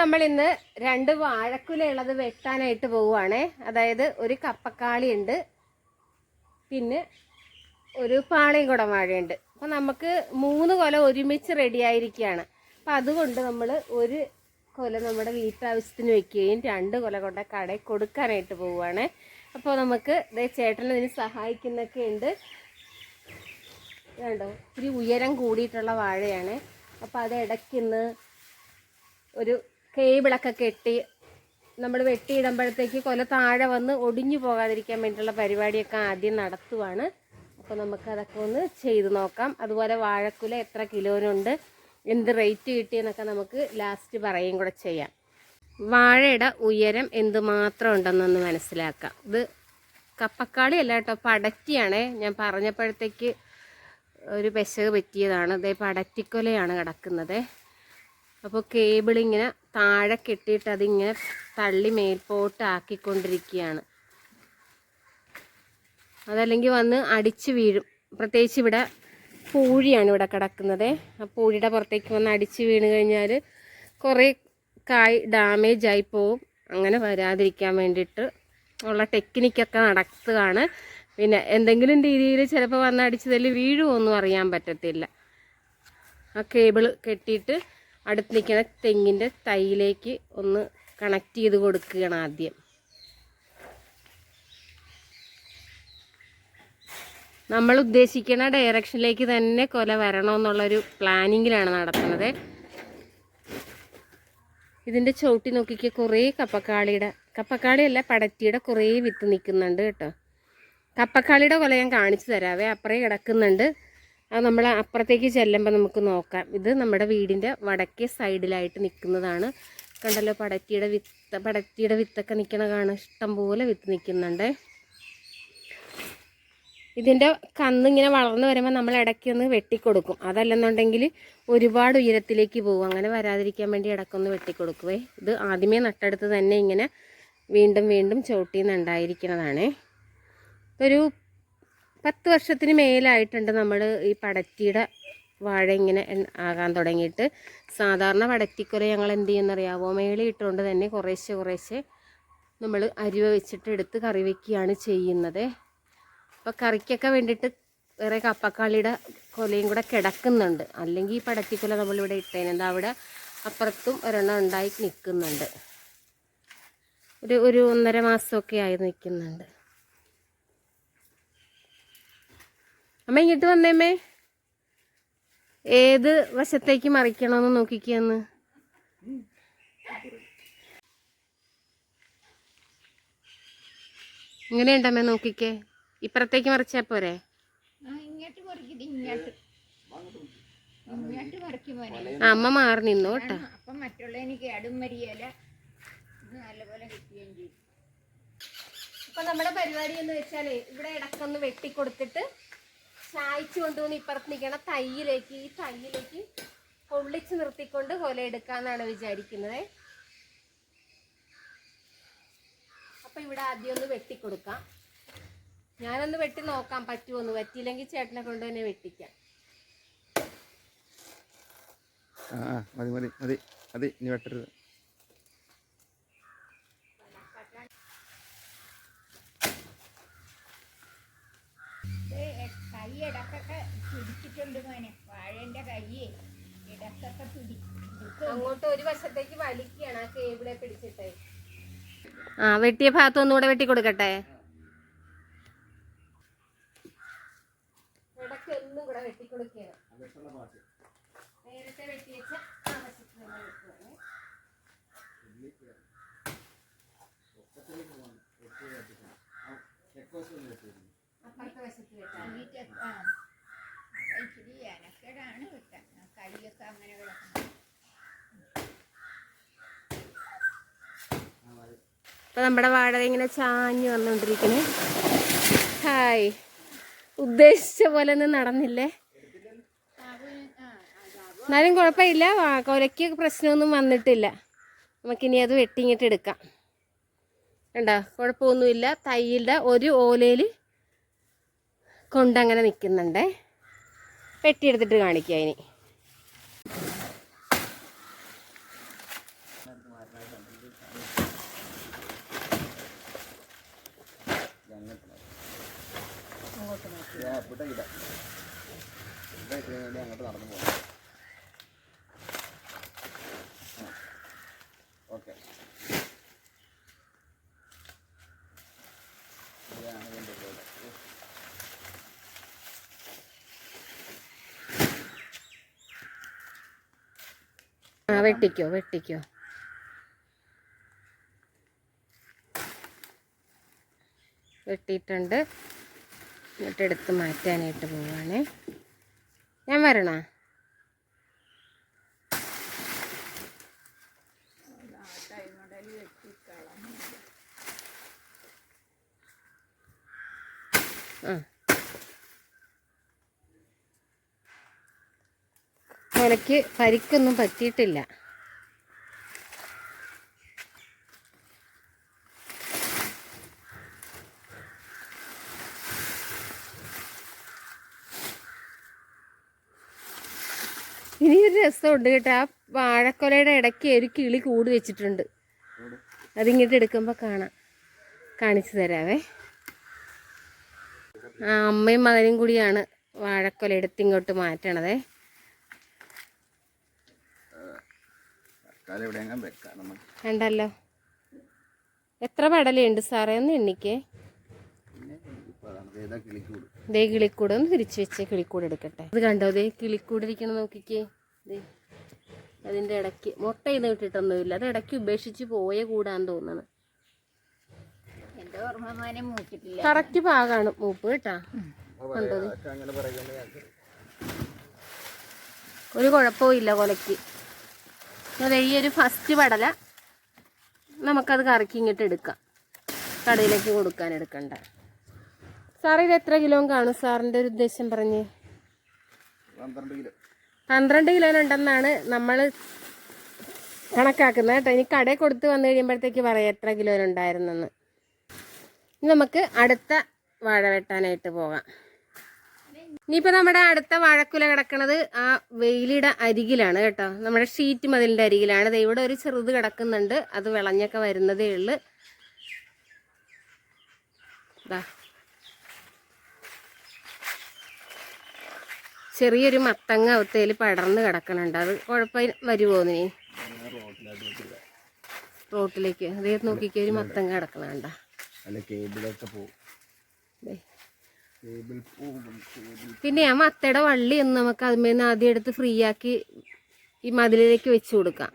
നമ്മൾ ഇന്ന് രണ്ട് വാഴക്കുലയുള്ളത് വെട്ടാനായിട്ട് പോവുകയാണേ അതായത് ഒരു കപ്പക്കാളി ഉണ്ട്. പിന്നെ ഒരു പാളയും കുടം വാഴയുണ്ട്. അപ്പൊ നമുക്ക് മൂന്ന് കൊല ഒരുമിച്ച് റെഡി ആയിരിക്കുകയാണ്. അപ്പൊ അതുകൊണ്ട് നമ്മൾ ഒരു കൊല നമ്മുടെ വീട്ടാവശ്യത്തിന് വെക്കുകയും രണ്ട് കൊല കൊണ്ട് കടയിൽ കൊടുക്കാനായിട്ട് പോവുകയാണ് അപ്പോൾ നമുക്ക് ദേ ചേട്ടനെ ഇതിന് സഹായിക്കുന്നൊക്കെ ഉണ്ട്. കണ്ടോ? ഇത്തിരി ഉയരം കൂടിയിട്ടുള്ള വാഴയാണ്. അപ്പോൾ അത് ഇടയ്ക്കിന്ന് ഒരു കേബിളൊക്കെ കെട്ടി നമ്മൾ വെട്ടിയിടുമ്പോഴത്തേക്ക് കൊല താഴെ വന്ന് ഒടിഞ്ഞു പോകാതിരിക്കാൻ വേണ്ടിയിട്ടുള്ള പരിപാടിയൊക്കെ ആദ്യം നടത്തുവാണ്. അപ്പോൾ നമുക്ക് അതൊക്കെ ഒന്ന് ചെയ്ത് നോക്കാം. അതുപോലെ വാഴക്കുല എത്ര കിലോനുണ്ട് എന്ത് റേറ്റ് കിട്ടിയെന്നൊക്കെ നമുക്ക് ലാസ്റ്റ് പറയുകയും കൂടെ ചെയ്യാം. വാഴയുടെ ഉയരം എന്തുമാത്രം ഉണ്ടെന്നൊന്ന് മനസ്സിലാക്കാം. ഇത് കപ്പക്കാളി അല്ല കേട്ടോ പടറ്റിയാണേ. ഞാൻ പറഞ്ഞപ്പോഴത്തേക്ക് ഒരു പെശക് പറ്റിയതാണ്. ഇതേ പടറ്റിക്കൊലയാണ് കിടക്കുന്നത് അപ്പോൾ കേബിൾ ഇങ്ങനെ താഴെ കെട്ടിയിട്ട് അതിങ്ങനെ തള്ളി മേൽപോട്ട് ആക്കിക്കൊണ്ടിരിക്കുകയാണ് അതല്ലെങ്കിൽ വന്ന് അടിച്ച് വീഴും. പ്രത്യേകിച്ച് ഇവിടെ പൂഴിയാണ് ഇവിടെ കിടക്കുന്നത്. ആ പൂഴിയുടെ പുറത്തേക്ക് വന്ന് അടിച്ച് വീണ് കഴിഞ്ഞാൽ കുറേ കായ് ഡാമേജ് ആയി പോവും. അങ്ങനെ വരാതിരിക്കാൻ വേണ്ടിയിട്ട് ഉള്ള ടെക്നിക്കൊക്കെ നടത്തുകയാണ്. പിന്നെ എന്തെങ്കിലും രീതിയിൽ ചിലപ്പോൾ വന്ന് അടിച്ചതല്ലേ വീഴുമോ ഒന്നും അറിയാൻ പറ്റത്തില്ല. ആ കേബിൾ കെട്ടിയിട്ട് അടുത്ത് നിൽക്കുന്ന തെങ്ങിന്റെ തൈയിലേക്ക് ഒന്ന് കണക്ട് ചെയ്ത് കൊടുക്കുകയാണ് ആദ്യം. നമ്മൾ ഉദ്ദേശിക്കുന്ന ഡയറക്ഷനിലേക്ക് തന്നെ കൊല വരണമെന്നുള്ളൊരു പ്ലാനിങ്ങിലാണ് നടത്തുന്നത്. ഇതിന്റെ ചവിട്ടി നോക്കിക്ക് കുറേ കപ്പക്കാളിയുടെ കപ്പക്കാളിയല്ല പടറ്റിയുടെ കുറേ വിത്ത് നിൽക്കുന്നുണ്ട് കേട്ടോ. കപ്പക്കാളിയുടെ കൊല ഞാൻ കാണിച്ചു തരാവേ അപ്പുറേ കിടക്കുന്നുണ്ട്. അത് നമ്മൾ അപ്പുറത്തേക്ക് ചെല്ലുമ്പോൾ നമുക്ക് നോക്കാം. ഇത് നമ്മുടെ വീടിന്റെ വടക്കേ സൈഡിലായിട്ട് നിൽക്കുന്നതാണ് കണ്ടല്ലോ പടറ്റിയുടെ വിത്ത് പടറ്റിയുടെ വിത്തൊക്കെ നിൽക്കണ കാണാൻ ഇഷ്ടം പോലെ വിത്ത് നിൽക്കുന്നുണ്ട് ഇതിന്റെ കന്നിങ്ങനെ വളർന്നു വരുമ്പോൾ നമ്മൾ ഇടയ്ക്ക് ഒന്ന് വെട്ടിക്കൊടുക്കും. അതല്ലെന്നുണ്ടെങ്കിൽ ഒരുപാട് ഉയരത്തിലേക്ക് പോകും. അങ്ങനെ വരാതിരിക്കാൻ വേണ്ടി ഇടയ്ക്കൊന്ന് വെട്ടിക്കൊടുക്കുവേ. ഇത് ആദ്യമേ നട്ടെടുത്ത് തന്നെ ഇങ്ങനെ വീണ്ടും വീണ്ടും ചോട്ടിന്നുണ്ടായിരിക്കുന്നതാണേ ഒരു പത്ത് വർഷത്തിന് മേലായിട്ടുണ്ട് നമ്മൾ ഈ പടറ്റിയുടെ വാഴ ഇങ്ങനെ ആകാൻ തുടങ്ങിയിട്ട്. സാധാരണ പടറ്റിക്കൊല ഞങ്ങൾ എന്ത് ചെയ്യുന്നറിയാവോ? മേളിയിട്ടുകൊണ്ട് തന്നെ കുറേശ്ശെ കുറേശ്ശെ നമ്മൾ അരിവ വെച്ചിട്ട് എടുത്ത് കറി വയ്ക്കുകയാണ് ചെയ്യുന്നത്. അപ്പോൾ കറിക്കൊക്കെ വേണ്ടിയിട്ട് വേറെ കപ്പക്കാളിയുടെ കൊലയും കൂടെ കിടക്കുന്നുണ്ട്. അല്ലെങ്കിൽ ഈ പടത്തിക്കൊല നമ്മളിവിടെ ഇട്ടേനെന്താ അവിടെ അപ്പുറത്തും ഒരെണ്ണം ഉണ്ടായി നിൽക്കുന്നുണ്ട്. ഒരു ഒരു ഒന്നര മാസമൊക്കെ ആയി നിൽക്കുന്നുണ്ട്. അമ്മ ഇങ്ങോട്ട് വന്നേമ്മേ ഏത് വശത്തേക്ക് മറിക്കണമെന്ന് നോക്കിക്കന്ന് ഇങ്ങനെയുണ്ടമ്മേ നോക്കിക്കേ. ഇപ്പുറത്തേക്ക് മറിച്ചാ പോരെ? അമ്മ മാറി നിന്നു കേട്ടോ. അപ്പം മറ്റുള്ള എനിക്ക് അടും നല്ലപോലെ കിട്ടുകയും ചെയ്യും. അപ്പൊ നമ്മുടെ പരിപാടി എന്ന് വെച്ചാലേ ഇവിടെ ഇടക്കൊന്ന് വെട്ടിക്കൊടുത്തിട്ട് ചായച്ചു കൊണ്ടുവന്ന് ഇപ്പുറത്ത് നിൽക്കണ തൈയിലേക്ക് ഈ തൈയിലേക്ക് പൊള്ളിച്ച് നിർത്തിക്കൊണ്ട് കൊല എടുക്കാന്നാണ് വിചാരിക്കുന്നത്. അപ്പൊ ഇവിടെ ആദ്യം ഒന്ന് വെട്ടിക്കൊടുക്കാം ഞാനൊന്ന് വെട്ടി നോക്കാം പറ്റുമോന്ന് പറ്റിയില്ലെങ്കിൽ ചേട്ടനെ കൊണ്ട് തന്നെ വെട്ടിക്കാം. മതി മതി മതി. മതി ഇനി വെട്ടരുത് ഇത് കൈ ഇടക്കൊക്കെ പിടിച്ചിട്ടുണ്ട് മോനെ. വാഴന്റെ കൈയെ ഇടക്കൊക്കെ തുടി അങ്ങോട്ട് ഒരു വശത്തേക്ക് വലിക്കുകയാണ് ആ കേബിളെ പിടിച്ചിട്ട് ആ വെട്ടിയ ഭാഗത്ത് ഒന്നുകൂടെ വെട്ടി കൊടുക്കട്ടെ ഇടയ്ക്ക് ഒന്നും കൂടെ വെട്ടിക്കൊടുക്കുകയാണ് നേരത്തെ വെട്ടി വെച്ച ആ വശത്ത് തന്നെ വെക്കുകയാണ്. അപ്പുറത്തെ വശത്ത് വെച്ചാൽ എന്നിട്ട് ആ ഇച്ചിരി എനക്കേടാണ് കിട്ടാൻ കൈയൊക്കെ അങ്ങനെ കിടക്കണം അപ്പൊ നമ്മുടെ വാഴ ഇങ്ങനെ ചാഞ്ഞു വന്നുകൊണ്ടിരിക്കണേ ഹായ്. ഉദ്ദേശിച്ച പോലെ ഒന്നും നടന്നില്ലേ? എന്നാലും കുഴപ്പമില്ല. കൊലയ്ക്ക് പ്രശ്നമൊന്നും വന്നിട്ടില്ല. നമുക്കിനി അത് വെട്ടിങ്ങിട്ട് എടുക്കാം. കണ്ടോ? കുഴപ്പമൊന്നുമില്ല. തൈയുടെ ഒരു ഓലയിൽ കൊണ്ടങ്ങനെ നിൽക്കുന്നുണ്ടേ വെട്ടിയെടുത്തിട്ട് കാണിക്കുക ഇനി. ഇവിടെ ഇട. ഇവിടെ വേണ്ടി അങ്ങോട്ട് നടന്നു പോകാം. ഓക്കെ. വെട്ടിക്കോ വെട്ടിക്കോ. വെട്ടിയിട്ടുണ്ട്. എന്നിട്ട് എടുത്ത് മാറ്റാനായിട്ട് പോവാണേ. ഞാൻ വരണോ? ആ. കൊലയ്ക്ക് പരിക്കൊന്നും പറ്റിയിട്ടില്ല. രസമുണ്ട് കേട്ടോ. ആ വാഴക്കൊലയുടെ ഇടയ്ക്ക് ഒരു കിളി കൂട് വെച്ചിട്ടുണ്ട്. അതിങ്ങോട്ട് എടുക്കുമ്പോൾ കാണാം. കാണിച്ചു തരാവേ. ആ അമ്മയും മകനും കൂടിയാണ് വാഴക്കൊല എടുത്ത് ഇങ്ങോട്ട് മാറ്റണതേ. കണ്ടല്ലോ. എത്ര പടലുണ്ട് സാറേ? ഒന്ന് എണ്ണിക്കേ. ദേ കിളിക്കൂട്. ഒന്ന് തിരിച്ചു വെച്ച് കിളിക്കൂട് എടുക്കട്ടെ. ഇത് കണ്ടോ? ദേ കിളിക്കൂടിരിക്കണം നോക്കിക്കേ. അതിന്റെ ഇടയ്ക്ക് മുട്ട ഇത് വിട്ടിട്ടൊന്നുമില്ല അത് ഇടയ്ക്ക് ഉപേക്ഷിച്ച് പോയ കൂടാൻ തോന്നണം കറക്റ്റ് പാകാണ് മൂപ്പ് കേട്ടാ. പറയുന്നത് ഒരു കുഴപ്പവും ഇല്ല കൊലയ്ക്ക്. അതെ ഈ ഒരു ഫസ്റ്റ് പടല നമുക്കത് കറക്കി ഇങ്ങോട്ട് എടുക്കാം. കടയിലേക്ക് കൊടുക്കാൻ എടുക്കണ്ട. സാർ ഇത് എത്ര കിലോ കാണും? സാറിന്റെ ഒരു ഉദ്ദേശം പറഞ്ഞ്. പന്ത്രണ്ട് കിലോ. പന്ത്രണ്ട് കിലോനുണ്ടെന്നാണ് നമ്മൾ കണക്കാക്കുന്നത് കേട്ടോ. ഇനി കടയിൽ കൊടുത്ത് വന്നു കഴിയുമ്പോഴത്തേക്ക് പറയാം എത്ര ഇനി നമുക്ക് അടുത്ത വാഴ വെട്ടാനായിട്ട് പോകാം. ഇനിയിപ്പോൾ നമ്മുടെ അടുത്ത വാഴക്കുല കിടക്കുന്നത് ആ വെയിലിയുടെ അരികിലാണ് കേട്ടോ. നമ്മുടെ ഷീറ്റ് മതിലിന്റെ അരികിലാണ്. അത് ഇവിടെ ഒരു ചെറുത് കിടക്കുന്നുണ്ട്. അത് വിളഞ്ഞൊക്കെ വരുന്നതേ ഉള്ളു. ചെറിയൊരു മത്തങ്ങ അവത്തയിൽ പടർന്ന് കിടക്കണുണ്ട്. അത് കുഴപ്പം വരുമോ നീ റോട്ടിലേക്ക്. അതേ നോക്കിക്കോ ഒരു മത്തങ്ങ കിടക്കണണ്ട. പിന്നെ ആ മത്തയുടെ വള്ളി ഒന്ന് നമുക്ക് അതിന്മേന്ന് ആദ്യം എടുത്ത് ഫ്രീ ആക്കി ഈ മതിലിലേക്ക് വെച്ചു കൊടുക്കാം.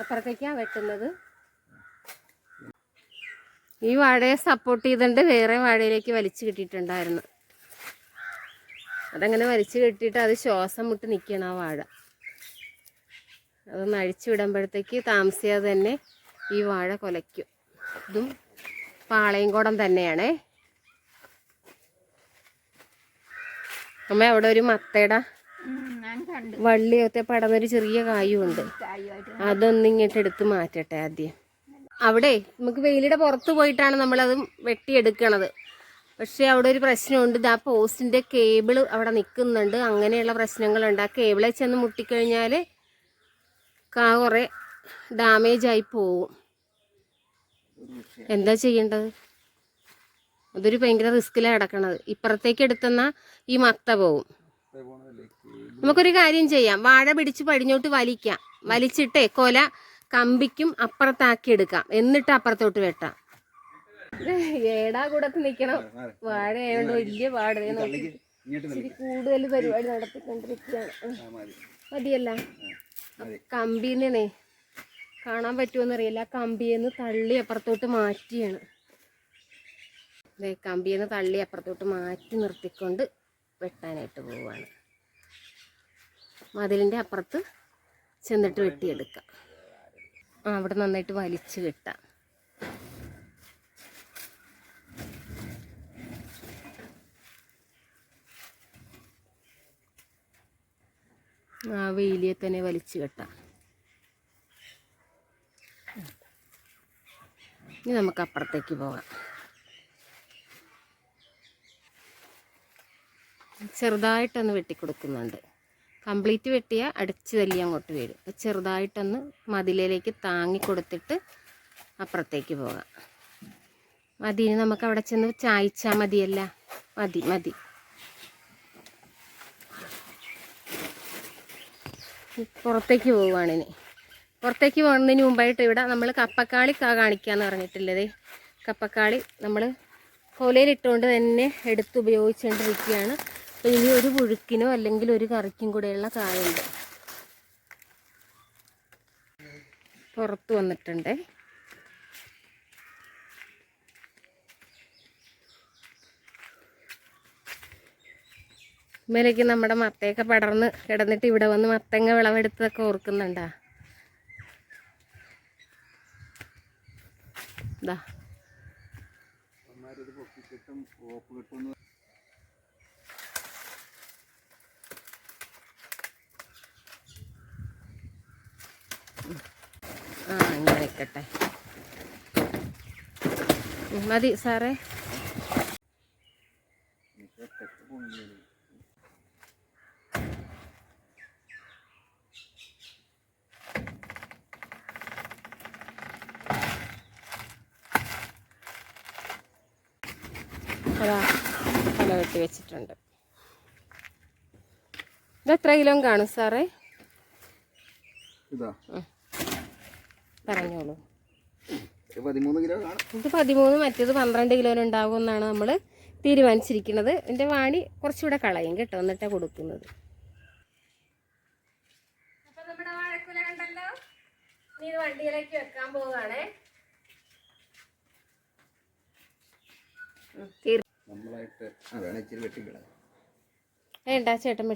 അപ്പുറത്തേക്കാ വെട്ടുന്നത്? ഈ വാഴയെ സപ്പോർട്ട് ചെയ്തുകൊണ്ട് വേറെ വാഴയിലേക്ക് വലിച്ചു കിട്ടിയിട്ടുണ്ടായിരുന്നു. അതങ്ങനെ വലിച്ചു കെട്ടിയിട്ട് അത് ശ്വാസം മുട്ട് നിൽക്കണം ആ വാഴ. അതൊന്ന് അഴിച്ചു വിടുമ്പോഴത്തേക്ക് താമസിയാതെ തന്നെ ഈ വാഴ കൊലയ്ക്കും. ഇതും പാളയും കൂടം തന്നെയാണേ. അമ്മ അവിടെ ഒരു മത്തയുടെ കണ്ടു. വള്ളിയൊക്കെ പടന്നൊരു ചെറിയ കായും ഉണ്ട് കായുമായിട്ട് അതൊന്ന് ഇങ്ങോട്ട് എടുത്ത് മാറ്റട്ടെ ആദ്യം. അവിടെ നമുക്ക് വെയിലിടെ പുറത്ത് പോയിട്ടാണ് നമ്മളത് വെട്ടിയെടുക്കണത്. പക്ഷേ അവിടെ ഒരു പ്രശ്നമുണ്ട്. ഇതാ പോസ്റ്റിന്റെ കേബിൾ അവിടെ നിൽക്കുന്നുണ്ട് അങ്ങനെയുള്ള പ്രശ്നങ്ങളുണ്ട്. ആ കേബിളെ ചെന്ന് മുട്ടിക്കഴിഞ്ഞാൽ കാ കുറേ ഡാമേജ് ആയി പോവും. എന്താ ചെയ്യേണ്ടത്? അതൊരു ഭയങ്കര റിസ്ക്കിലാണ് കിടക്കണത്. ഇപ്പുറത്തേക്ക് എടുത്തുന്ന ഈ മത്ത പോവും. നമുക്കൊരു കാര്യം ചെയ്യാം. വാഴ പിടിച്ച് പടിഞ്ഞോട്ട് വലിക്കാം. വലിച്ചിട്ടേ കൊല കമ്പിക്കും അപ്പുറത്താക്കി എടുക്കാം. എന്നിട്ട് അപ്പുറത്തോട്ട് വെട്ടാം. ഏടാ കൂടത്ത് നിക്കണം. വാഴ ആയതുകൊണ്ട് വലിയ പാട്. കൂടുതൽ പരിപാടി നടത്തിക്കൊണ്ടിരിക്കുകയാണ്. മതിയല്ല. മതി കമ്പിന്നേ കാണാൻ പറ്റുമോന്നറിയില്ല അറിയില്ല കമ്പിയെന്ന് തള്ളി അപ്പുറത്തോട്ട് മാറ്റിയാണ്. അതെ കമ്പിയെന്ന് തള്ളി അപ്പുറത്തോട്ട് മാറ്റി നിർത്തിക്കൊണ്ട് വെട്ടാനായിട്ട് പോവാണ്. മതിലിന്റെ അപ്പുറത്ത് ചെന്നിട്ട് വെട്ടിയെടുക്കാം. അവിടെ നന്നായിട്ട് വലിച്ചു കിട്ടാം. ആ വെയിലിയെ തന്നെ വലിച്ചു കെട്ടാം. ഇനി നമുക്ക് അപ്പുറത്തേക്ക് പോകാം. ചെറുതായിട്ടൊന്ന് വെട്ടിക്കൊടുക്കുന്നുണ്ട്. കംപ്ലീറ്റ് വെട്ടിയാൽ അടിച്ച് തല്ലി അങ്ങോട്ട് അപ്പം ചെറുതായിട്ടൊന്ന് മതിലിലേക്ക് താങ്ങി കൊടുത്തിട്ട് അപ്പുറത്തേക്ക് പോകാം. മതിന് നമുക്ക് അവിടെ ചെന്ന് ചായച്ചാൽ മതിയല്ല. മതി മതി. പുറത്തേക്ക് പോവുകയാണിനി പുറത്തേക്ക് പോകുന്നതിന് മുമ്പായിട്ട് ഇവിടെ നമ്മൾ കപ്പക്കാളി കാ കാണിക്കാന്ന് പറഞ്ഞിട്ടില്ലതേ. കപ്പക്കാളി നമ്മൾ കൊലയിലിട്ടുകൊണ്ട് തന്നെ എടുത്ത് ഉപയോഗിച്ചുകൊണ്ടിരിക്കുകയാണ് ഇനി ഒരു പുഴുക്കിനോ അല്ലെങ്കിൽ ഒരു കറിക്കും കൂടെയുള്ള കായുണ്ട്. പുറത്ത് വന്നിട്ടുണ്ട്. ഇമ്മയിലേക്ക് നമ്മുടെ മത്തയൊക്കെ പടർന്ന് കിടന്നിട്ട് ഇവിടെ വന്ന് മത്തങ്ങ വിളവെടുത്തതൊക്കെ ഓർക്കുന്നുണ്ടാ. ഇതാ ആ ഉം, മതി സാറേ. അതാ തല വെട്ടി വെച്ചിട്ടുണ്ട്. ഇത് എത്ര കിലോ കാണും സാറേ? ഇതാ. പറഞ്ഞോളൂ. ഇത് പതിമൂന്ന് മറ്റേത് പന്ത്രണ്ട് കിലോനുണ്ടാകും എന്നാണ് നമ്മൾ തീരുമാനിച്ചിരിക്കുന്നത്. എന്റെ വാണി കുറച്ചുകൂടെ കളയും കേട്ടോ എന്നിട്ടാണ് കൊടുക്കുന്നത്. അപ്പൊ നമ്മുടെ വാഴക്കുല കണ്ടല്ലോ? ഇനി ഇത് വണ്ടിയിലേക്ക് വെക്കാൻ പോവുകയാണേ നമ്മളായിട്ട് വെട്ടിക്കളയാം വേണ്ട ചേട്ടൻ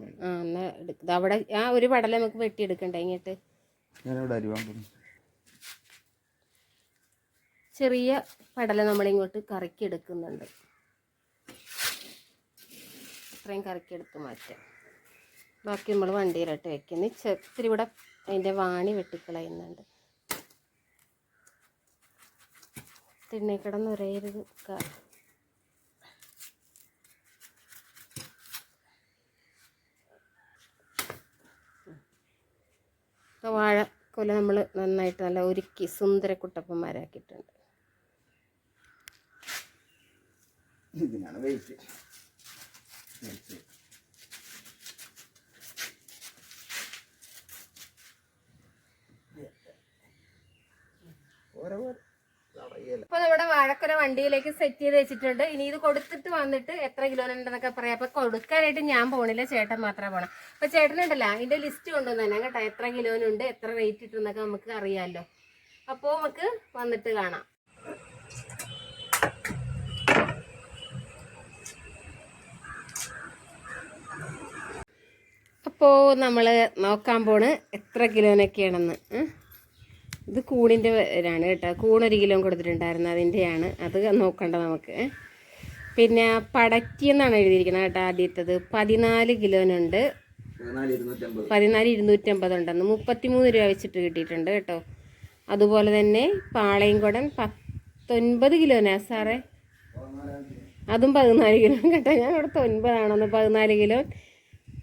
വേണം. ആ എന്നാ അവിടെ ആ ഒരു പടല നമുക്ക് വെട്ടിയെടുക്കണ്ടേ ഇങ്ങോട്ട്. ചെറിയ പടല നമ്മളിങ്ങോട്ട് കറക്കി എടുക്കുന്നുണ്ട് ഇത്രയും കറക്കി എടുത്ത് മാറ്റാം. ബാക്കി നമ്മൾ വണ്ടിയിലിട്ട് വെക്കുന്നു. ചെത്തിരി ഇവിടെ അതിന്റെ വാണി വെട്ടിക്കളയുന്നുണ്ട്. തിണ്ണേ കിടന്ന് ഒരേ ക- ഇപ്പോൾ വാഴക്കൊല നമ്മൾ നന്നായിട്ട് നല്ല ഒരുക്കി സുന്ദര കുട്ടപ്പന്മാരാക്കിയിട്ടുണ്ട്. ഇതിനാണ് വെയിറ്റ്. ഓരോ. വാഴക്കൊല വണ്ടിയിലേക്ക് സെറ്റ് ചെയ്ത് വെച്ചിട്ടുണ്ട്. ഇനി ഇത് കൊടുത്തിട്ട് വന്നിട്ട് എത്ര കിലോനുണ്ടെന്നൊക്കെ പറയാം. അപ്പൊ കൊടുക്കാനായിട്ട് ഞാൻ പോണില്ല. ചേട്ടൻ മാത്രമേ പോണം. അപ്പൊ ചേട്ടനുണ്ടല്ലോ ഇതിന്റെ ലിസ്റ്റ് കൊണ്ടുവന്ന് കേട്ടോ എത്ര കിലോനുണ്ട് എത്ര റേറ്റ് ഇട്ടെന്നൊക്കെ നമുക്ക് അറിയാമല്ലോ അപ്പോൾ നമുക്ക് വന്നിട്ട് കാണാം. അപ്പോൾ നമ്മൾ നോക്കാൻ പോണ് എത്ര കിലോനൊക്കെയാണെന്ന്. ഉം. ഇത് കൂണിന്റെ ഇതാണ് കേട്ടോ. കൂണൊരു കിലോ കൊടുത്തിട്ടുണ്ടായിരുന്നു. അതിന്റെയാണ് അത് നോക്കണ്ട നമുക്ക്. പിന്നെ പടക്കി എന്നാണ് എഴുതിയിരിക്കുന്നത് കേട്ടോ ആദ്യത്തത്. പതിനാല് കിലോനുണ്ട്. പതിനാല് ഇരുന്നൂറ്റമ്പത് ഉണ്ടെന്ന് മുപ്പത്തിമൂന്ന് രൂപ വെച്ചിട്ട് കിട്ടിയിട്ടുണ്ട് കേട്ടോ. അതുപോലെ തന്നെ പാളയംകുടൻ പത്തൊൻപത് കിലോനാ സാറേ? അതും പതിനാല് കിലോ കേട്ടോ. ഞാൻ അവിടുത്തെ ഒൻപതാണെന്ന് പതിനാല് കിലോ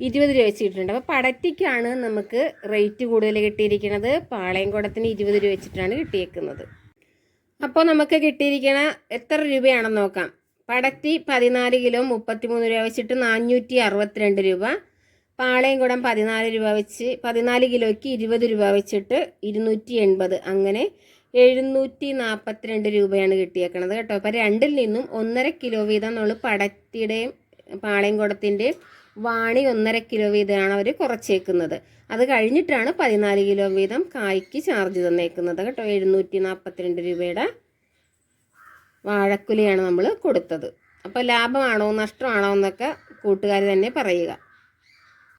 ഇരുപത് രൂപ വെച്ച് കിട്ടുന്നുണ്ട് അപ്പോൾ പടറ്റിക്കാണ് നമുക്ക് റേറ്റ് കൂടുതൽ കിട്ടിയിരിക്കുന്നത്. പാളയംകുടത്തിന് ഇരുപത് രൂപ വെച്ചിട്ടാണ് കിട്ടിയേക്കുന്നത്. അപ്പോൾ നമുക്ക് കിട്ടിയിരിക്കണ എത്ര രൂപയാണെന്ന് നോക്കാം. പടറ്റി പതിനാല് കിലോ മുപ്പത്തിമൂന്ന് രൂപ വെച്ചിട്ട് നാനൂറ്റി അറുപത്തിരണ്ട് രൂപ. പാളയംകുടം പതിനാല് രൂപ വെച്ച് പതിനാല് കിലോയ്ക്ക് ഇരുപത് രൂപ വെച്ചിട്ട് ഇരുന്നൂറ്റി എൺപത് അങ്ങനെ എഴുന്നൂറ്റി നാൽപ്പത്തിരണ്ട് രൂപയാണ് കിട്ടിയേക്കണത് കേട്ടോ. അപ്പോൾ രണ്ടിൽ നിന്നും ഒന്നര കിലോ വീതം നമ്മൾ പടത്തിയുടെയും പാളയംകുടത്തിന്റെയും വാണി ഒന്നര കിലോ വീതമാണ് അവർ കുറച്ചേക്കുന്നത്. അത് കഴിഞ്ഞിട്ടാണ് പതിനാല് കിലോ വീതം കായ്ക്ക് ചാർജ് തന്നേക്കുന്നത് കേട്ടോ. എഴുന്നൂറ്റി നാൽപ്പത്തിരണ്ട് രൂപയുടെ വാഴക്കുലിയാണ് നമ്മൾ കൊടുത്തത്. അപ്പോൾ ലാഭമാണോ? നഷ്ടമാണോ? എന്നൊക്കെ കൂട്ടുകാർ തന്നെ പറയുക.